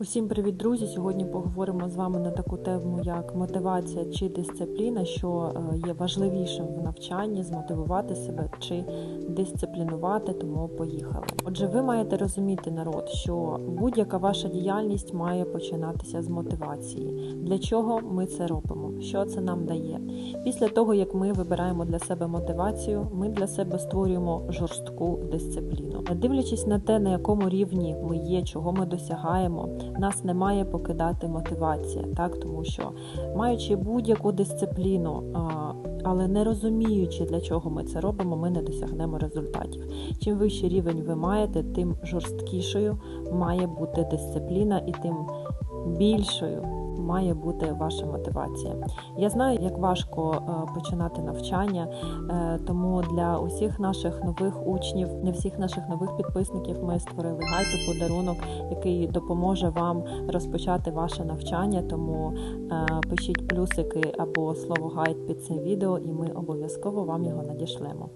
Усім привіт, друзі! Сьогодні поговоримо з вами на таку тему, як мотивація чи дисципліна, що е, є важливішим в навчанні, змотивувати себе чи дисциплінувати, тому поїхали. Отже, ви маєте розуміти народ, що будь-яка ваша діяльність має починатися з мотивації. Для чого ми це робимо? Що це нам дає? Після того, як ми вибираємо для себе мотивацію, ми для себе створюємо жорстку дисципліну. Дивлячись на те, на якому рівні ми є, чого ми досягаємо нас не має покидати мотивація, так тому що маючи будь-яку дисципліну, але не розуміючи, для чого ми це робимо, ми не досягнемо результатів. Чим вищий рівень ви маєте, тим жорсткішою має бути дисципліна і тим більшою має бути ваша мотивація. Я знаю, як важко е, починати навчання, е, тому для усіх наших нових учнів, для всіх наших нових підписників, ми створили гайд-подарунок, який допоможе вам розпочати ваше навчання. Тому е, пишіть плюсики або слово гайд під цим відео, і ми обов'язково вам його надішлемо.